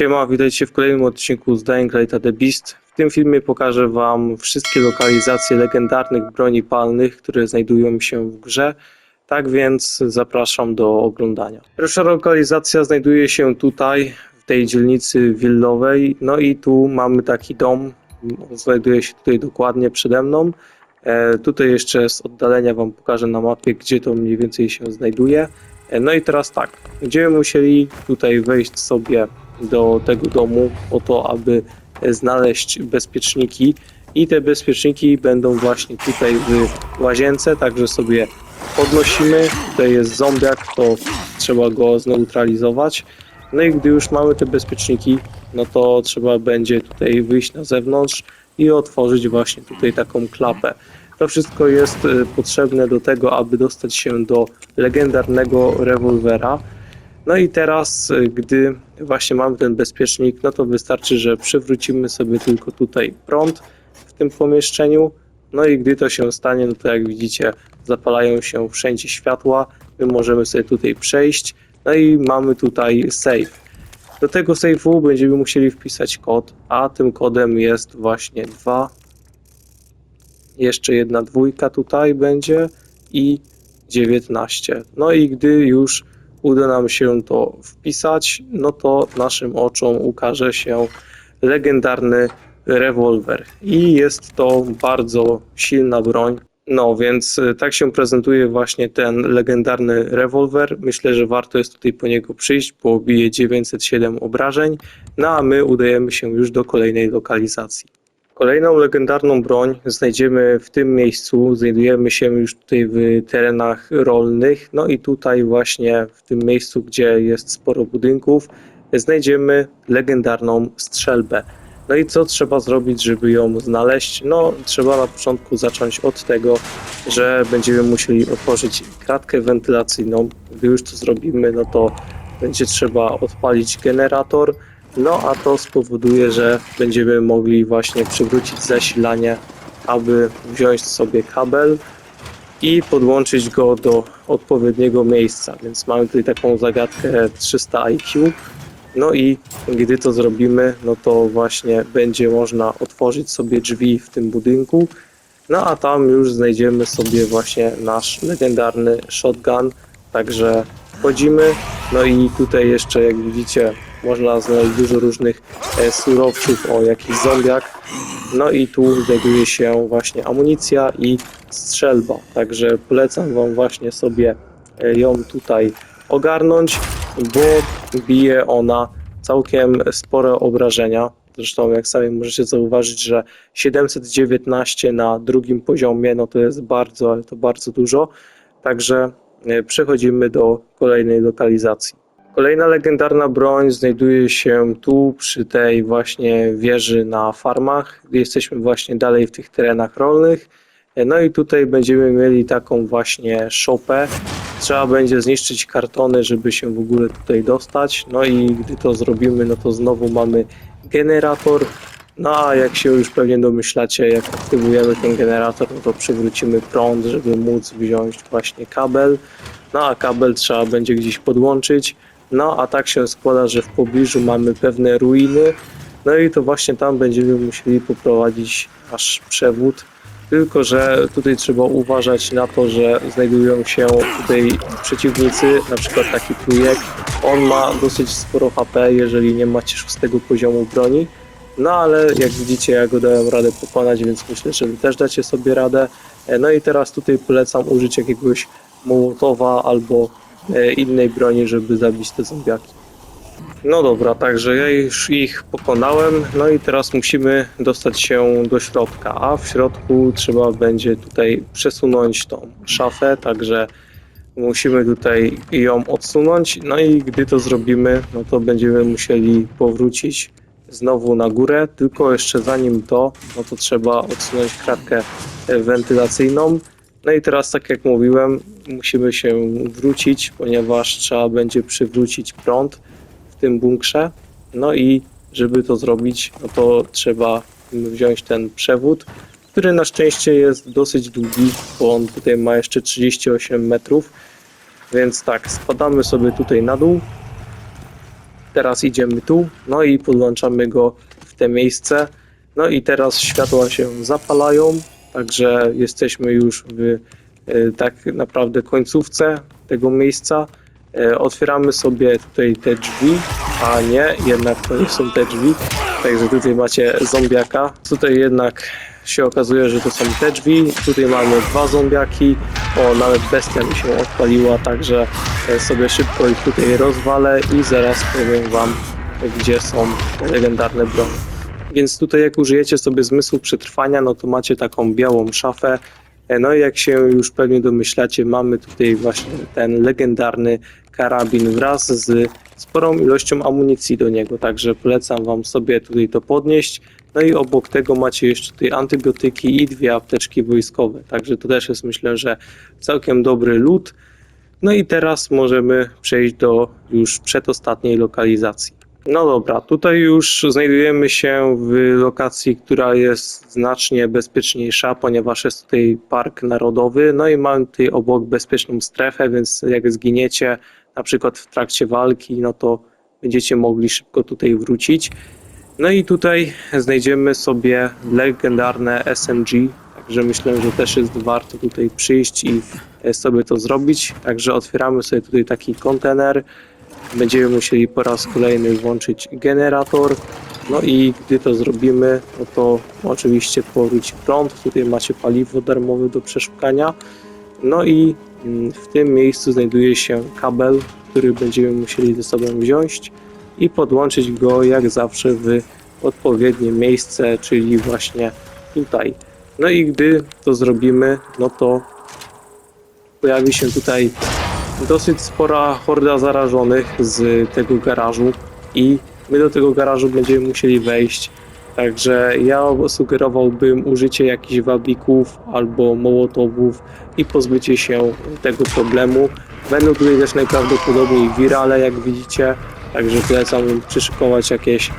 Siema, witajcie w kolejnym odcinku z Dying Light The Beast. W tym filmie pokażę Wam wszystkie lokalizacje legendarnych broni palnych, które znajdują się w grze. Tak więc zapraszam do oglądania. Pierwsza lokalizacja znajduje się tutaj, w tej dzielnicy willowej. No i tu mamy taki dom, znajduje się tutaj dokładnie przede mną. E, tutaj jeszcze z oddalenia Wam pokażę na mapie, gdzie to mniej więcej się znajduje. E, no i teraz tak, będziemy musieli tutaj wejść sobie do tego domu po to, aby znaleźć bezpieczniki i te bezpieczniki będą właśnie tutaj w łazience, także sobie podnosimy, tutaj jest zombiak, to trzeba go zneutralizować. No i gdy już mamy te bezpieczniki, no to trzeba będzie tutaj wyjść na zewnątrz i otworzyć właśnie tutaj taką klapę. To wszystko jest e, potrzebne do tego, aby dostać się do legendarnego rewolwera. No i teraz, y, gdy właśnie mamy ten bezpiecznik, no to wystarczy, że przywrócimy sobie tylko tutaj prąd w tym pomieszczeniu. No i gdy to się stanie, no to jak widzicie, zapalają się wszędzie światła. My możemy sobie tutaj przejść. No i mamy tutaj save. Do tego save'u będziemy musieli wpisać kod, a tym kodem jest właśnie 2. Jeszcze jedna dwójka tutaj będzie i 19. No i gdy już uda nam się to wpisać, no to naszym oczom ukaże się legendarny rewolwer. I jest to bardzo silna broń. No więc y, tak się prezentuje właśnie ten legendarny rewolwer. Myślę, że warto jest tutaj po niego przyjść, bo bije 907 obrażeń. No a my udajemy się już do kolejnej lokalizacji. Kolejną legendarną broń znajdziemy w tym miejscu. Znajdujemy się już tutaj w terenach rolnych. No i tutaj właśnie w tym miejscu, gdzie jest sporo budynków, znajdziemy legendarną strzelbę. No i co trzeba zrobić, żeby ją znaleźć? No, trzeba na początku zacząć od tego, że będziemy musieli otworzyć kratkę wentylacyjną. Gdy już to zrobimy, no to będzie trzeba odpalić generator. No a to spowoduje, że będziemy mogli właśnie przywrócić zasilanie, aby wziąć sobie kabel i podłączyć go do odpowiedniego miejsca. Więc mamy tutaj taką zagadkę 300 IQ. No i gdy to zrobimy, no to właśnie będzie można otworzyć sobie drzwi w tym budynku. No a tam już znajdziemy sobie właśnie nasz legendarny shotgun. Także wchodzimy. No i tutaj jeszcze jak widzicie można znaleźć dużo różnych e, surowców, o jakiś zombiak. No i tu znajduje się właśnie amunicja i strzelba. Także polecam Wam właśnie sobie e, ją tutaj ogarnąć, bo bije ona całkiem spore obrażenia. Zresztą jak sami możecie zauważyć, że 719 na drugim poziomie, no to jest bardzo, ale to bardzo dużo. Także przechodzimy do kolejnej lokalizacji. Kolejna legendarna broń znajduje się tu przy tej właśnie wieży na farmach, jesteśmy właśnie dalej w tych terenach rolnych. No i tutaj będziemy mieli taką właśnie szopę. Trzeba będzie zniszczyć kartony, żeby się w ogóle tutaj dostać. No i gdy to zrobimy, no to znowu mamy generator. No a jak się już pewnie domyślacie, jak aktywujemy ten generator, no to przywrócimy prąd, żeby móc wziąć właśnie kabel. No a kabel trzeba będzie gdzieś podłączyć. No a tak się składa, że w pobliżu mamy pewne ruiny. No i to właśnie tam będziemy musieli poprowadzić nasz przewód. Tylko, że tutaj trzeba uważać na to, że znajdują się tutaj przeciwnicy, na przykład taki trójek. On ma dosyć sporo HP, jeżeli nie macie szóstego poziomu broni. No ale jak widzicie, ja go dałem radę pokonać, więc myślę, że wy też dacie sobie radę. E, No i teraz tutaj polecam użyć jakiegoś mołotowa albo e, innej broni, żeby zabić te zombiaki. No dobra, także ja już ich pokonałem, no i teraz musimy dostać się do środka, a w środku trzeba będzie tutaj przesunąć tą szafę, także musimy tutaj ją odsunąć, no i gdy to zrobimy, no to będziemy musieli powrócić znowu na górę, tylko jeszcze zanim to, no to trzeba odsunąć kratkę e, wentylacyjną. No i teraz, tak jak mówiłem, musimy się wrócić, ponieważ trzeba będzie przywrócić prąd w tym bunkrze. No i żeby to zrobić, no to trzeba wziąć ten przewód, który na szczęście jest dosyć długi, bo on tutaj ma jeszcze 38 metrów. Więc tak, spadamy sobie tutaj na dół. Teraz idziemy tu, no i podłączamy go w te miejsce. No i teraz światła się zapalają, także jesteśmy już w e, tak naprawdę końcówce tego miejsca. E, Otwieramy sobie tutaj te drzwi, a nie, jednak to nie są te drzwi. Także tutaj macie zombiaka. Tutaj jednak się okazuje, że to są te drzwi. Tutaj mamy dwa zombiaki. O, nawet bestia mi się odpaliła, także e, sobie szybko ich tutaj rozwalę i zaraz powiem wam, gdzie są legendarne bronie. Więc tutaj jak użyjecie sobie zmysłu przetrwania, no to macie taką białą szafę. E, No i jak się już pewnie domyślacie, mamy tutaj właśnie ten legendarny karabin wraz z sporą ilością amunicji do niego, także polecam wam sobie tutaj to podnieść. No i obok tego macie jeszcze tutaj antybiotyki i dwie apteczki wojskowe, także to też jest myślę, że całkiem dobry lód. No i teraz możemy przejść do już przedostatniej lokalizacji. No dobra, tutaj już znajdujemy się w lokacji, która jest znacznie bezpieczniejsza, ponieważ jest tutaj park narodowy, no i mamy tutaj obok bezpieczną strefę, więc jak zginiecie na przykład w trakcie walki, no to będziecie mogli szybko tutaj wrócić. No i tutaj znajdziemy sobie legendarne SMG, także myślę, że też jest warto tutaj przyjść i e, sobie to zrobić. Także otwieramy sobie tutaj taki kontener. Będziemy musieli po raz kolejny włączyć generator. No i gdy to zrobimy, no to oczywiście powróci prąd. Tutaj macie paliwo darmowe do przeszukania. No i mm, w tym miejscu znajduje się kabel, który będziemy musieli ze sobą wziąć i podłączyć go jak zawsze w odpowiednie miejsce, czyli właśnie tutaj. No i gdy to zrobimy, no to pojawi się tutaj dosyć spora horda zarażonych z tego garażu i my do tego garażu będziemy musieli wejść. Także ja sugerowałbym użycie jakichś wabików albo mołotowów i pozbycie się tego problemu. Będą tutaj też najprawdopodobniej wirale, jak widzicie, także polecam przyszykować jakieś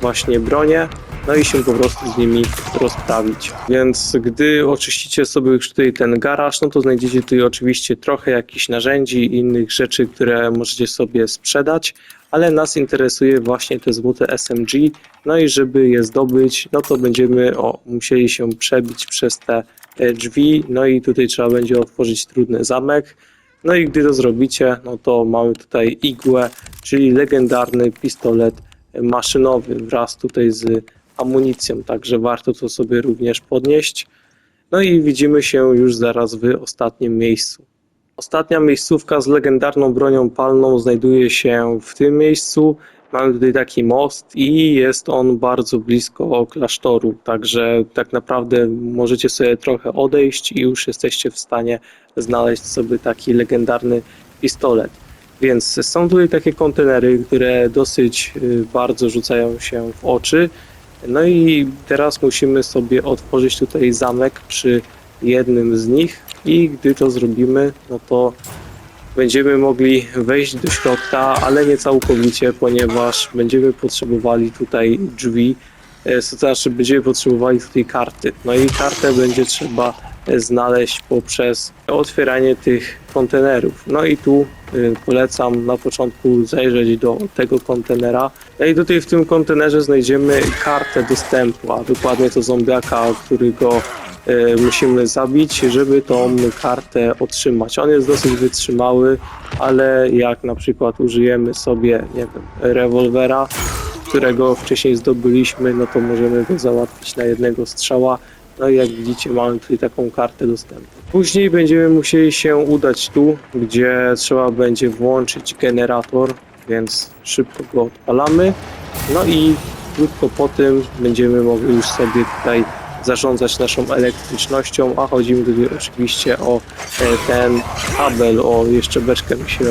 właśnie bronie, no i się po prostu z nimi rozprawić. Więc gdy oczyścicie sobie już tutaj ten garaż, no to znajdziecie tutaj oczywiście trochę jakichś narzędzi i innych rzeczy, które możecie sobie sprzedać, ale nas interesuje właśnie te złote SMG, no i żeby je zdobyć, no to będziemy o, musieli się przebić przez te drzwi, no i tutaj trzeba będzie otworzyć trudny zamek. No i gdy to zrobicie, no to mamy tutaj igłę, czyli legendarny pistolet maszynowy wraz tutaj z amunicją, także warto to sobie również podnieść. No i widzimy się już zaraz w ostatnim miejscu. Ostatnia miejscówka z legendarną bronią palną znajduje się w tym miejscu. Mamy tutaj taki most i jest on bardzo blisko klasztoru, także tak naprawdę możecie sobie trochę odejść i już jesteście w stanie znaleźć sobie taki legendarny pistolet. Więc są tutaj takie kontenery, które dosyć y, bardzo rzucają się w oczy. No i teraz musimy sobie otworzyć tutaj zamek przy jednym z nich i gdy to zrobimy, no to będziemy mogli wejść do środka, ale nie całkowicie, ponieważ będziemy potrzebowali tutaj drzwi, e, to znaczy będziemy potrzebowali tutaj karty. No i kartę będzie trzeba znaleźć poprzez otwieranie tych kontenerów. No i tu y, polecam na początku zajrzeć do tego kontenera. No i tutaj w tym kontenerze znajdziemy kartę dostępu, a dokładnie to zombiaka, którego y, musimy zabić, żeby tą kartę otrzymać. On jest dosyć wytrzymały, ale jak na przykład użyjemy sobie, nie wiem, rewolwera, którego wcześniej zdobyliśmy, no to możemy go załatwić na jednego strzała. No i jak widzicie, mamy tutaj taką kartę dostępu. Później będziemy musieli się udać tu, gdzie trzeba będzie włączyć generator, więc szybko go odpalamy. No i krótko po tym będziemy mogli już sobie tutaj zarządzać naszą elektrycznością, a chodzi mi tutaj oczywiście o e, ten kabel, o jeszcze beczkę mi się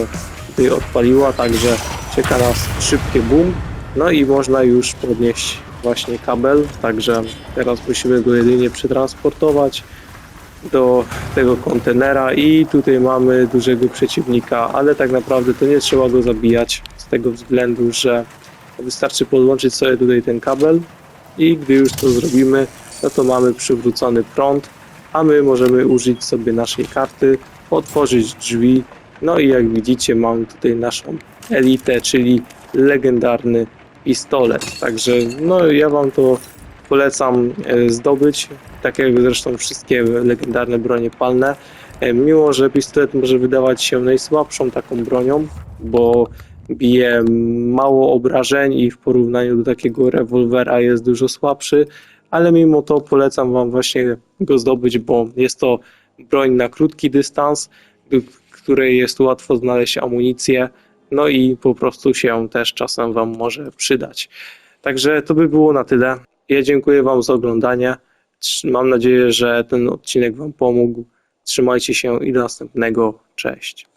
tutaj odpaliła, także czeka nas szybkie boom. No i można już podnieść właśnie kabel, także teraz musimy go jedynie przetransportować do tego kontenera i tutaj mamy dużego przeciwnika, ale tak naprawdę to nie trzeba go zabijać z tego względu, że wystarczy podłączyć sobie tutaj ten kabel i gdy już to zrobimy, no to mamy przywrócony prąd, a my możemy użyć sobie naszej karty, otworzyć drzwi, no i jak widzicie mamy tutaj naszą elitę, czyli legendarny pistolet. Także no ja wam to polecam e, zdobyć, tak jak zresztą wszystkie legendarne bronie palne. E, Mimo, że pistolet może wydawać się najsłabszą taką bronią, bo bije mało obrażeń i w porównaniu do takiego rewolwera jest dużo słabszy, ale mimo to polecam wam właśnie go zdobyć, bo jest to broń na krótki dystans, w której jest łatwo znaleźć amunicję, no i po prostu się też czasem wam może przydać. Także to by było na tyle. Ja dziękuję wam za oglądanie. Mam nadzieję, że ten odcinek wam pomógł. Trzymajcie się i do następnego. Cześć.